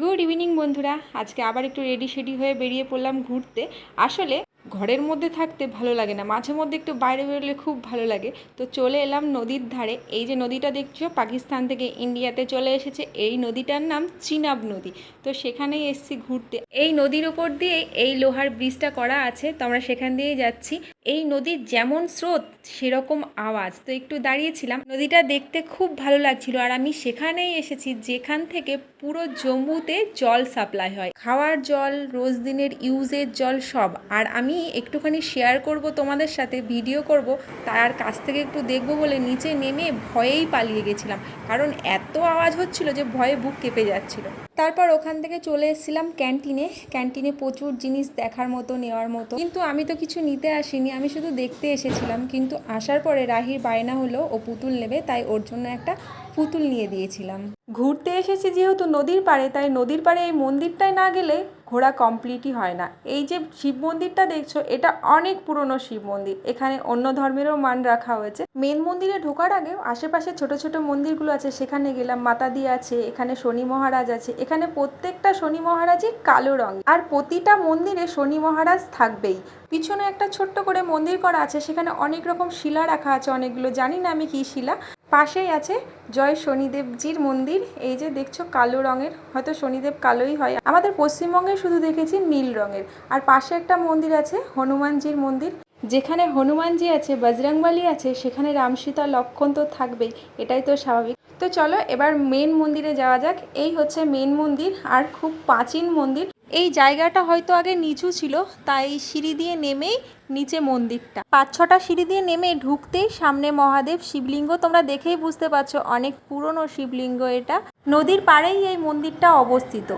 Good evening বন্ধুরা। আজকে আবার একটু রেডি শেডি হয়ে বেরিয়ে পড়লাম ঘুরতে। আসলে ঘরের মধ্যে থাকতে ভালো লাগে না। মাঝে মধ্যে একটু বাইরে বেরোলে খুব ভালো লাগে। তো চলে এলাম নদীর ধারে। এই যে নদীটা দেখছ, পাকিস্তান থেকে ইন্ডিয়াতে চলে এসেছে। এই নদীটার নাম চিনাব নদী। তো সেখানেই এসেছি ঘুরতে। এই নদীর উপর দিয়ে এই লোহার ব্রিজটা করা আছে। তো আমরা সেখান দিয়েই যাচ্ছি। এই নদীর যেমন স্রোত, সেরকম আওয়াজ। তো একটু দাঁড়িয়েছিলাম। নদীটা দেখতে খুব ভালো লাগছিল আর আমি সেখানেই এসেছি যেখান থেকে পুরো জম্মুতে জল সাপ্লাই হয়। খাওয়ার জল, রোজ দিনের ইউজের জল সব। আর আমি একটুখানি শেয়ার করব তোমাদের সাথে ভিডিও করব। তার কাছ থেকে একটু দেখব বলে নিচে নেমে ভয়েই পালিয়ে গেছিলাম। কারণ এত আওয়াজ হচ্ছিল যে ভয়ে বুক কেঁপে যাচ্ছিল। তারপর ওখান থেকে চলে এসেছিলাম ক্যান্টিনে। ক্যান্টিনে প্রচুর জিনিস দেখার মতো, নেওয়ার মতো। কিন্তু আমি তো কিছু নিতে আসিনি। আমি শুধু দেখতে এসেছিলাম, কিন্তু আসার পরে রাহির বায়না হলো, ও পুতুল নেবে, তাই ওর জন্য একটা পুতুল নিয়ে দিয়েছিলাম। ঘুরতে এসেছি যেহেতু নদীর পাড়ে, তাই নদীর পাড়ে এই মন্দিরটায় না গেলে ঘোরা কমপ্লিটই হয় না। এই যে শিব মন্দিরটা দেখছ, এটা অনেক পুরনো শিব মন্দির। এখানে অন্য ধর্মেরও মান রাখা হয়েছে। মেন মন্দিরে ঢোকার আগে আশেপাশে ছোট ছোট মন্দিরগুলো আছে। সেখানে গেলাম, মাতাদি আছে, এখানে শনি মহারাজ আছে। এখানে প্রত্যেকটা শনি মহারাজই কালো রং আর প্রতিটা মন্দিরে শনি মহারাজ থাকবেই। পিছনে একটা ছোট্ট করে মন্দির করা আছে, সেখানে অনেক রকম শিলা রাখা আছে, অনেকগুলো, জানি না আমি কি শিলা। পাশেই আছে জয় শনিদেবজির মন্দির। এই যে দেখছ কালো রঙের, হয়তো শনিদেব কালোই হয়। আমাদের পশ্চিমবঙ্গে শুধু দেখেছি নীল রঙের। আর পাশে একটা মন্দির আছে, হনুমানজির মন্দির। যেখানে হনুমানজি আছে, বজরংবলী আছে, সেখানে রাম সীতা লক্ষণ তো থাকবেই, এটাই তো স্বাভাবিক। তো চলো এবার মেন মন্দিরে যাওয়া যাক। এই হচ্ছে মেন মন্দির, আর খুব প্রাচীন মন্দির। এই জায়গাটা হয়তো আগে নিচু ছিল, তাই সিঁড়ি দিয়ে নেমেই নিচে মন্দিরটা। পাঁচ ছটা সিঁড়ি দিয়ে নেমে ঢুকতেই সামনে মহাদেব শিবলিঙ্গ। তোমরা দেখেই বুঝতে পারছ অনেক পুরনো শিবলিঙ্গ এটা। নদীর পাড়েই এই মন্দিরটা অবস্থিত।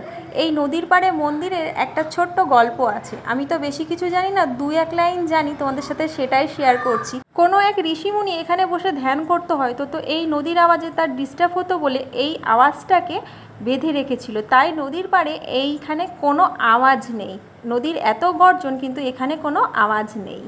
এই নদীর পাড়ে মন্দিরের একটা ছোট্ট গল্প আছে। আমি তো বেশি কিছু জানি না দু এক লাইন জানি, তোমাদের সাথে সেটাই শেয়ার করছি। কোনো এক ঋষিমুনি এখানে বসে ধ্যান করতে হয়তো তো এই নদীর আওয়াজে তার ডিস্টার্ব হতো বলে এই আওয়াজটাকে বেঁধে রেখেছিল। তাই নদীর পাড়ে এইখানে কোনো আওয়াজ নেই। নদীর এত গর্জন কিন্তু এখানে কোনো আওয়াজ নেই।